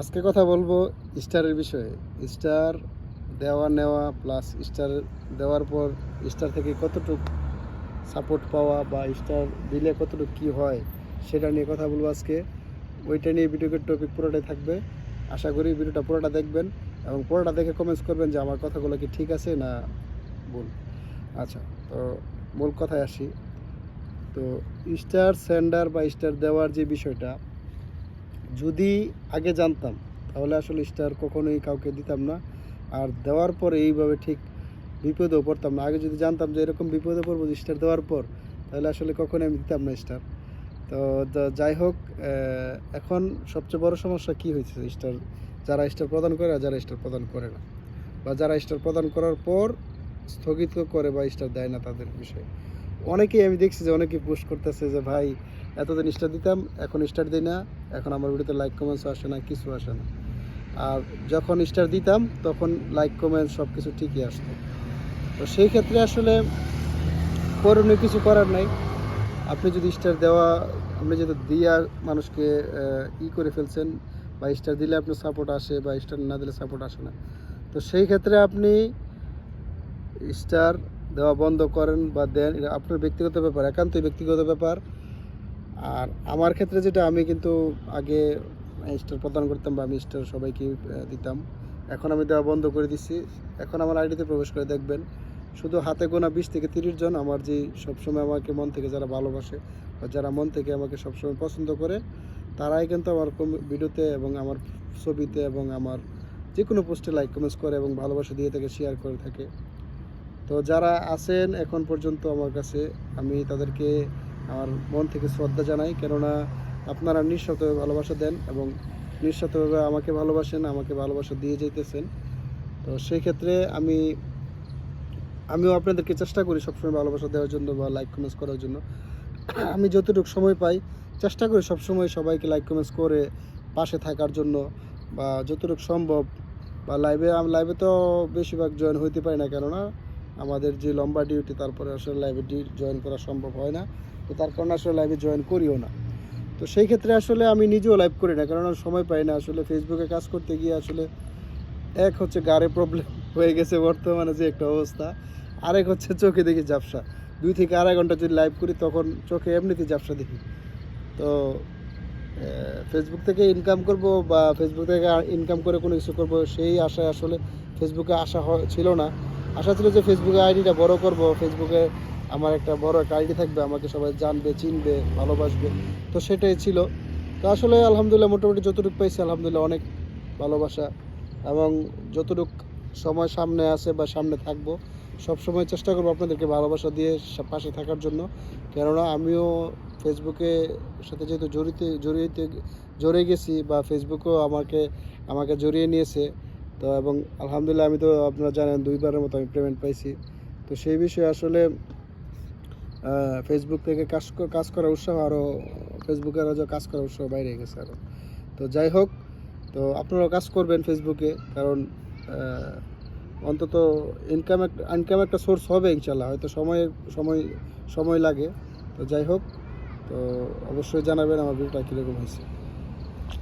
আজকে কথা বলব স্টারের বিষয়ে। স্টার দেওয়া নেওয়া প্লাস স্টার দেওয়ার পর স্টার থেকে কতটুকু সাপোর্ট পাওয়া বা স্টার দিলে কতটুকু কী হয় সেটা নিয়ে কথা বলব আজকে। ওইটা নিয়ে ভিডিওর টপিক পুরোটাই থাকবে। আশা করি ভিডিওটা পুরোটা দেখবেন এবং পুরোটা দেখে কমেন্টস করবেন যে আমার কথাগুলো কি ঠিক আছে না ভুল। আচ্ছা তো মূল কথায় আসি। তো স্টার সেন্ডার বা স্টার দেওয়ার যে বিষয়টা যদি আগে জানতাম, তাহলে আসলে স্টার কখনোই কাউকে দিতাম না। আর দেওয়ার পর এইভাবে ঠিক বিপদেও পড়তাম না। আগে যদি জানতাম যে এরকম বিপদে পড়ব স্টার দেওয়ার পর, তাহলে আসলে কখনোই আমি দিতাম না স্টার তো যাই হোক এখন সবচেয়ে বড় সমস্যা কি হয়েছে স্টার যারা স্টার প্রদান করে আর যারা স্টার প্রদান করে না। বা যারা স্টার প্রদান করার পর স্থগিত করে বা স্টার দেয় না তাদের বিষয়ে। অনেকেই আমি দেখছি যে অনেকেই পোস্ট করতেছে যে, ভাই এতদিন স্টার দিতাম, এখন স্টার দিই না, এখন আমার ভিডিওতে লাইক কমেন্টস আসে না, কিছু আসে না। আর যখন স্টার দিতাম, তখন লাইক কমেন্ট সব কিছু ঠিকই আসতো। তো সেই ক্ষেত্রে আসলে করণীয় কিছু করার নাই। আপনি যদি স্টার দেওয়া, আপনি যদি দিয়া মানুষকে ই করে ফেলছেন, বা স্টার দিলে আপনার সাপোর্ট আসে, বা স্টার না দিলে সাপোর্ট আসে না। তো সেই ক্ষেত্রে আপনি স্টার দেওয়া বন্ধ করেন, বা দেন আপনার ব্যক্তিগত ব্যাপার, একান্তই ব্যক্তিগত ব্যাপার। আর আমার ক্ষেত্রে যেটা, আমি কিন্তু আগে স্টার প্রদান করতাম বা আমি স্টার সবাইকে দিতাম। এখন আমি দেওয়া বন্ধ করে দিচ্ছি এখন আমার আইডিতে প্রবেশ করে দেখবেন, শুধু হাতে গোনা বিশ থেকে তিরিশ জন আমার যে সবসময় আমাকে মন থেকে যারা ভালোবাসে বা যারা মন থেকে আমাকে সবসময় পছন্দ করে, তারাই কিন্তু আমার ভিডিওতে এবং আমার ছবিতে এবং আমার যে কোনো পোস্টে লাইক, কমেন্টস করে এবং ভালোবাসা দিয়ে থাকে শেয়ার করে থাকে। তো যারা আছেন এখন পর্যন্ত আমার কাছে, আমি তাদেরকে আমার মন থেকে শ্রদ্ধা জানাই, কেননা আপনারা নিঃস্বার্থভাবে ভালোবাসা দেন এবং নিঃস্বার্থভাবে আমাকে ভালোবাসেন, আমাকে ভালোবাসা দিয়ে যেতেছেন তো সেই ক্ষেত্রে আমি, আমিও আপনাদেরকে চেষ্টা করি সবসময় ভালোবাসা দেওয়ার জন্য বা লাইক কমেন্টস করার জন্য। আমি যতটুকু সময় পাই, চেষ্টা করি সবসময় সবাইকে লাইক কমেন্টস করে পাশে থাকার জন্য বা যতটুকু সম্ভব বা লাইভে আমি লাইভে তো বেশিরভাগ জয়েন হইতে পারি না, কেননা আমাদের যে লম্বা ডিউটি তারপরে আসলে লাইভে জয়েন করা সম্ভব হয় না। তো তার কারণে আসলে লাইভে জয়েন করিও না। তো সেই ক্ষেত্রে আসলে আমি নিজেও লাইভ করি না কারণ সময় পাই না। আসলে ফেসবুকে কাজ করতে গিয়ে আসলে এক হচ্ছে গাড়ে প্রবলেম হয়ে গেছে বর্তমানে যে একটা অবস্থা, আরেক হচ্ছে চোখে দেখি ঝাপসা। দুই থেকে আড়াই ঘণ্টা যদি লাইভ করি তখন চোখে এমনিতেই ঝাপসা দেখি। তো ফেসবুক থেকে ইনকাম করব বা ফেসবুক থেকে ইনকাম করে কোনো কিছু করব, সেই আশায় আসলে ফেসবুকে আশা ছিল না। আশা ছিল যে ফেসবুকে আইডিটা বড় করব ফেসবুকে আমার একটা বড় একটা আইডি থাকবে, আমাকে সবাই জানবে, চিনবে, ভালোবাসবে। তো সেটাই ছিল। তো আসলে আলহামদুলিল্লাহ মোটামুটি যতটুকু পাইছি, আলহামদুলিল্লাহ অনেক ভালোবাসা এবং যতটুক সময় সামনে আছে বা সামনে থাকব সব সময় চেষ্টা করব আপনাদেরকে ভালোবাসা দিয়ে পাশে থাকার জন্য। কেননা আমিও ফেসবুকে সাথে যেহেতু জড়িত জড়িয়ে জড়িয়ে গেছি বা ফেসবুকও আমাকে আমাকে জড়িয়ে নিয়েছে। তো এবং আলহামদুলিল্লাহ আমি তো আপনারা জানেন দুইবারের মতো আমি পেমেন্ট পাইছি। তো সেই বিষয়ে আসলে ফেসবুক থেকে কাজ কাজ করার উৎসাহ আরও ফেসবুকের যে কাজ করার উৎসাহ বাইরে গেছে আরও তো যাই হোক, তো আপনারাও কাজ করবেন ফেসবুকে কারণ অন্তত ইনকাম একটা ইনকাম একটা সোর্স হবে ইনশাল্লাহ, হয়তো সময়ে, সময় সময় লাগে। তো যাই হোক, তো অবশ্যই জানাবেন আমার ভিডিওটা কীরকম হয়েছে।